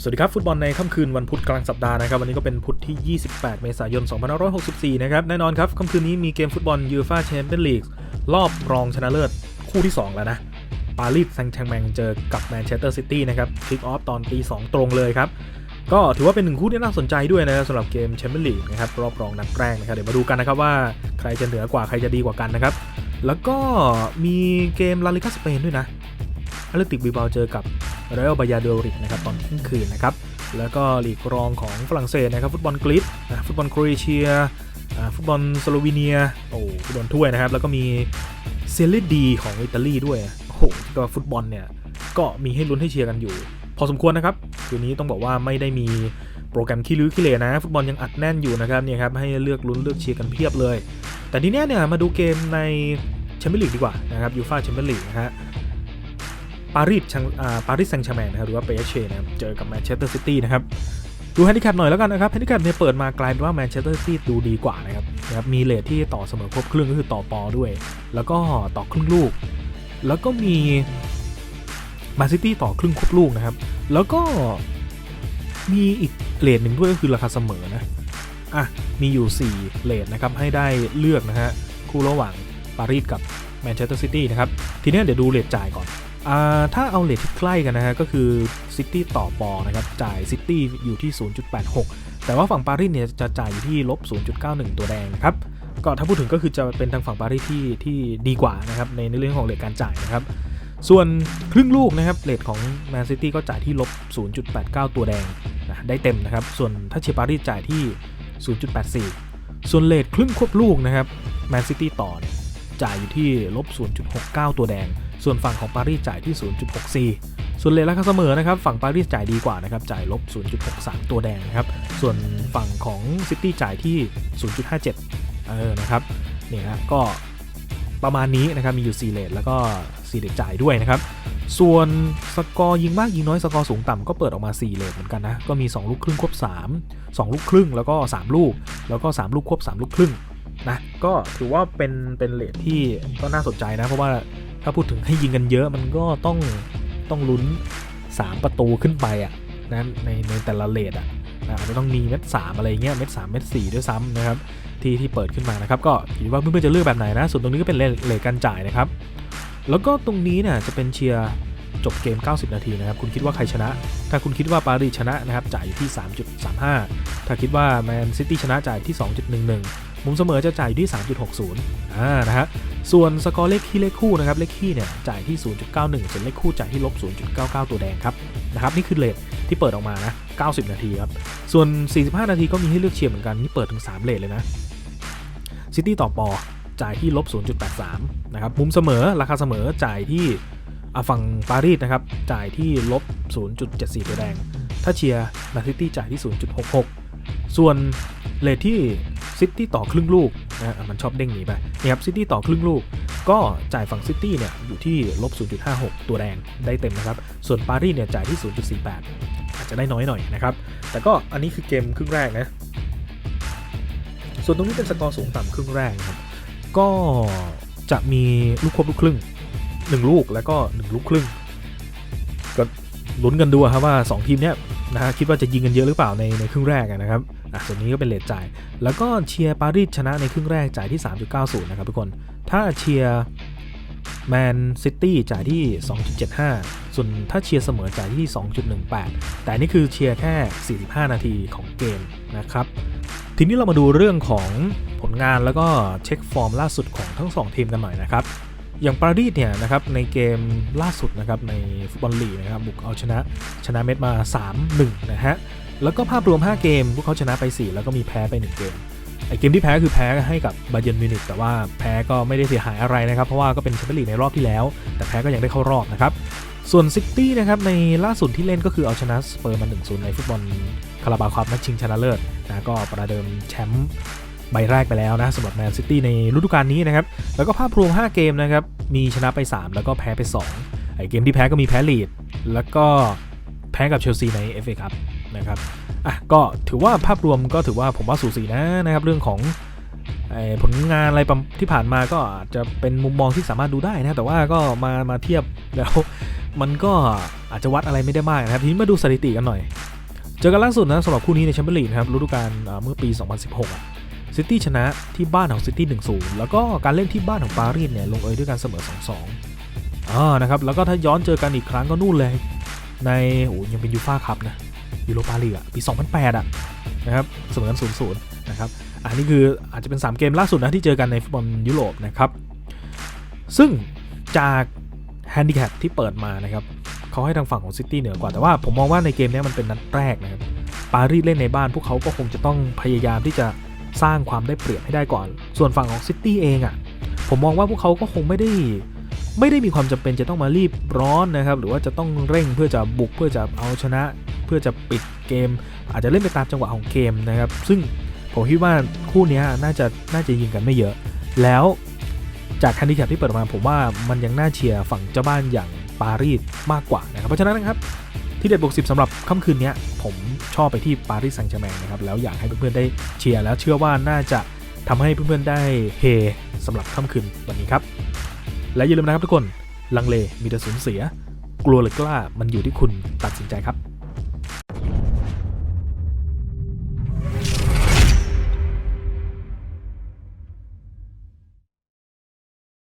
สวัสดีครับ ฟุตบอลในค่ำคืนวันพุธกลางสัปดาห์นะครับ วันนี้ก็เป็นพุธที่ 28 เมษายน 2564 นะครับ แน่นอนครับ ค่ำคืนนี้มีเกมฟุตบอลยูฟ่าแชมเปี้ยนลีกรอบรองชนะเลิศคู่ที่ 2 แล้วนะ ปารีสแซงต์แชร์แมงเจอกับแมนเชสเตอร์ซิตี้นะครับคลิกออฟตอนตี 2 ตรงเลยครับ ก็ถือว่าเป็นหนึ่งคู่ที่น่าสนใจด้วยนะครับสำหรับเกมแชมเปี้ยนลีกนะครับรอบรองนัดแรกนะครับเดี๋ยวมาดูกันนะครับว่าใครจะเหนือกว่าใครจะดีกว่ากันนะครับแล้วก็มีเกมลาลิกาสเปนด้วยนะอเลติกบิบาเจอกับ เรอัลบายาโดริกนะครับตอนเที่ยงคืนนะครับแล้วก็ลีกรองของฝรั่งเศสนะครับฟุตบอลกรีซฟุตบอลโครเอเชียฟุตบอลสโลวีเนียโอ้ฟุตบอลถ้วยนะครับแล้วก็มีเซเลดีของอิตาลีด้วยโอ้โหก็ฟุตบอลเนี่ยก็มีให้ลุ้นให้เชียร์กันอยู่ พอสมควรนะครับคืนนี้ต้องบอกว่าไม่ได้มีโปรแกรมขี้ลื้อขี้เลนะ ฟุตบอลยังอัดแน่นอยู่นะครับเนี่ยครับให้เลือกลุ้นเลือกเชียร์กันเพียบเลย แต่ทีเนี้ยเนี่ยมาดูเกมในแชมเปี้ยนลีกดีกว่านะครับยูฟ่าแชมเปี้ยนลีกนะฮะ ปารีสปารีสแซงต์แชร์แมงนะครับหรือว่าเปเชนะครับเจอกับแมนเชสเตอร์ซิตี้นะครับดูแฮนดิแคปหน่อยแล้วกันนะครับแฮนดิแคปเนี่ยเปิดมากลายเป็นว่าแมนเชสเตอร์ซิตี้ดูดีกว่านะครับนะครับมีเลทที่ต่อเสมอครบครึ่งก็คือต่อปอด้วย แล้วก็ต่อครึ่งลูก แล้วก็มีมาซิตี้ต่อครึ่งครบลูกนะครับ แล้วก็มีอีกเลทหนึ่งด้วยก็คือราคาเสมอนะอะมีอยู่ 4เลทนะครับให้ได้เลือกนะฮะคู่ระหว่างปารีสกับแมนเชสเตอร์ซิตี้นะครับทีนี้เดี๋ยวดูเลทจ่ายก่อน ถ้าเอาเลทที่ใกล้กันนะฮะก็คือซิตี้ต่อปอนะครับจ่ายซิตี้อยู่ที่ 0.86 แต่ว่าฝั่งปารีสเนี่ยจะจ่ายอยู่ที่ลบ 0.91 ตัวแดงนะครับก็ถ้าพูดถึงก็คือจะเป็นทางฝั่งปารีสที่ที่ดีกว่านะครับในเรื่องของเลทการจ่ายนะครับส่วนครึ่งลูกนะครับเลทของแมนซิตี้ก็จ่ายที่ลบ 0.89 ตัวแดงนะได้เต็มนะครับ ส่วนถ้าเชียร์ปารีสจ่ายที่ 0.84 ส่วนเลทครึ่งควบลูกนะครับแมนซิตี้ต่อเนี่ย จ่ายอยู่ที่ลบ 0.69 ตัวแดง ส่วนฝั่งของปารีสจ่ายที่ 0.64 ส่วนเลทราคาเสมอนะครับ ฝั่งปารีสจ่ายดีกว่านะครับ จ่ายลบ 0.63 ตัวแดงนะครับ ส่วนฝั่งของซิตี้จ่ายที่ 0.57 เออ นะครับ เนี่ยฮะก็ประมาณนี้นะครับ มีอยู่ 4 เลทแล้วก็ 4 เลทจ่ายด้วยนะครับ ส่วนสกอร์ยิงมากยิงน้อยสกอร์สูงต่ำก็เปิดออกมา 4 เลทเหมือนกันนะ ก็มี 2 ลูกครึ่งควบ 3 2 ลูกครึ่งแล้วก็ 3 ลูก แล้วก็ 3 ลูกควบ 3 ลูกครึ่ง นะก็ถือว่าเป็นเป็นเลทที่ก็น่าสนใจนะ เพราะว่าถ้าพูดถึงให้ยิงกันเยอะมันก็ต้องต้องลุ้น 3 ประตูขึ้นไปอะนะในในแต่ละเลทอะนะอาจะต้องมีเม็ดสามอะไรเงี้ยเม็ดสามเม็ดสี่ด้วยซ้ำนะครับที่ที่เปิดขึ้นมานะครับก็อยู่ว่าเพื่อนๆจะเลือกแบบไหนนะส่วนตรงนี้ก็เป็นเลทเลทการจ่ายนะครับแล้วก็ตรงนี้เนี่ยจะเป็นเชียร์จบเกม 90 นาทีนะครับคุณคิดว่าใครชนะ ถ้าคุณคิดว่าปารีสชนะนะครับจ่ายอยู่ที่ 3.35 ถ้าคิดว่าแมนซิตี้ชนะจ่ายที่ 2.11 มุมเสมอจะจ่ายอยู่ที่ 3.60อ่านะฮะส่วนสกอร์เลขคี่เลขคู่นะครับเลขคี่เนี่ยจ่ายที่ 0.91 ส่วนเลขคู่จ่ายที่ลบ 0.99 ตัวแดงครับนะครับนี่คือเลทที่เปิดออกมานะ 90 นาทีครับ ส่วน 45 นาทีก็มีให้เลือกเชียร์เหมือนกันนี่เปิดถึง 3 เลทเลยนะซิตี้ต่อปอจ่ายที่ลบ 0.83 นะครับ มุมเสมอราคาเสมอจ่ายที่ฝั่งปารีสนะครับ จ่ายที่ลบ 0.74ตัวแดง ถ้าเชียร์แมนซิตี้จ่ายที่ 0.66 ส่วนเลทที่ ซิตี้ต่อครึ่งลูกนะมันชอบเด้งหนีไปนี่ครับซิตี้ต่อครึ่งลูก ก็จ่ายฝั่งซิตี้เนี่ยอยู่ที่ลบ 0.56 ตัวแดงได้เต็มนะครับ ส่วนปารีสเนี่ยจ่ายที่ 0.48 อาจจะได้น้อยหน่อยนะครับ แต่ก็อันนี้คือเกมครึ่งแรกนะ ส่วนตรงนี้เป็นสกอร์สูงต่ำครึ่งแรกนะครับก็จะมีลูกควบลูกครึ่ง 1 ลูกแล้วก็ 1 ลูกครึ่งก็ลุ้นกันดูครับว่า 2 ทีมเนี้ย นะฮะคิดว่าจะยิงกันเยอะหรือเปล่าในในครึ่งแรกนะครับอะส่วนนี้ก็เป็นเลทจ่าย แล้วก็เชียร์ปารีสชนะในครึ่งแรกจ่ายที่ 3.90 นะครับทุกคน ถ้าเชียร์แมนซิตี้จ่ายที่ 2.75 ส่วนถ้าเชียร์เสมอจ่ายที่ 2.18 แต่นี่คือเชียร์แค่ 45 นาทีของเกมนะครับ ทีนี้เรามาดูเรื่องของผลงานแล้วก็เช็คฟอร์มล่าสุดของทั้ง 2 ทีมกันหน่อยนะครับ อย่างปารีสเนี่ยนะครับในเกมล่าสุดนะครับในฟุตบอลลีกนะครับบุกเอาชนะชนะเม็ดมา 3-1 นะฮะแล้วก็ภาพรวม 5 เกม พวกเขาชนะไป 4 แล้วก็มีแพ้ไป 1 เกมไอเกมที่แพ้ก็คือแพ้ให้กับบาเยร์นมิวนิกแต่ว่าแพ้ก็ไม่ได้เสียหายอะไรนะครับ เพราะว่าก็เป็นแชมเปี้ยนลีกในรอบที่แล้ว แต่แพ้ก็ยังได้เข้ารอบนะครับ ส่วนซิตี้นะครับในล่าสุดที่เล่นก็คือเอาชนะสเปอร์มา1-0ในฟุตบอลคาราบาวคัพนัดชิงชนะเลิศนะก็ประเดิมแชมป์ ใบแรกไปแล้วนะสำหรับแมนซิตี้ในฤดูกาลนี้นะครับ แล้วก็ภาพรวม 5 เกมนะครับ มีชนะไป 3 แล้วก็แพ้ไป2ไอเกมที่แพ้ก็มีแพ้ลีด แล้วก็แพ้กับเชลซีใน FA ครับนะครับอะก็ถือว่าภาพรวมก็ถือว่าผมว่าสูสีนะนะครับ เรื่องของผลงานอะไรประที่ผ่านมาก็อาจจะเป็นมุมมองที่สามารถดูได้นะแต่ว่าก็มามาเทียบแล้วมันก็อาจจะวัดอะไรไม่ได้มากนะครับทีนี้มาดูสถิติกันหน่อย เจอกันล่าสุดนะสำหรับคู่นี้ในแชมเปี้ยนลีกนะครับฤดูกาลเมื่อปี 2016อะ ซิตี้ชนะที่บ้านของซิตี้1-0 แล้วก็การเล่นที่บ้านของปารีสเนี่ยลงเอยด้วยการเสมอ 2-2อ่านะครับแล้วก็ถ้าย้อนเจอกันอีกครั้งก็นู่นเลย ในโอ้ยังเป็นยูฟ่าคัพนะยูโรปาลีกอะปี 2008อะนะครับเสมอกัน0-0นะครับอันนี้คืออาจจะเป็น 3 เกมล่าสุดนะที่เจอกันในฟุตบอลยุโรปนะครับซึ่งจากแฮนดิแคปที่เปิดมานะครับเขาให้ทางฝั่งของซิตี้เหนือกว่าแต่ว่าผมมองว่าในเกมนี้มันเป็นนัดแรกนะครับปารีสเล่นในบ้านพวกเขาก็คงจะต้องพยายามที่จะ สร้างความได้เปรียบให้ได้ก่อน ส่วนฝั่งของซิตี้เองอะ่ะผมมองว่าพวกเขาก็คงไม่ได้ไม่ได้มีความจำเป็นจะต้องมารีบร้อนนะครับ หรือว่าจะต้องเร่งเพื่อจะบุกเพื่อจะเอาชนะ เพื่อจะปิดเกม อาจจะเล่นไปตามจังหวะของเกมนะครับ ซึ่งผมคิดว่าคู่นี้น่าจะน่าจะยิงกันไม่เยอะ แล้วจากคันดิแคปที่เปิดมาผมว่ามันยังน่าเชียร์ฝั่งเจ้าบ้านอย่างปารีสมากกว่านะครับเพราะฉะนั้นนะครับ ที่เด็ดบวกสิบสำหรับค่ำคืนนี้ผมชอบไปที่ปารีสแซงต์แชร์แมงนะครับ แล้วอยากให้เพื่อนๆได้เชียร์แล้วเชื่อว่าน่าจะทำให้เพื่อนๆได้เฮสำหรับค่ำคืนวันนี้ครับ และอย่าลืมนะครับทุกคนลังเลมีแต่สูญเสีย กลัวหรือกล้ามันอยู่ที่คุณตัดสินใจครับ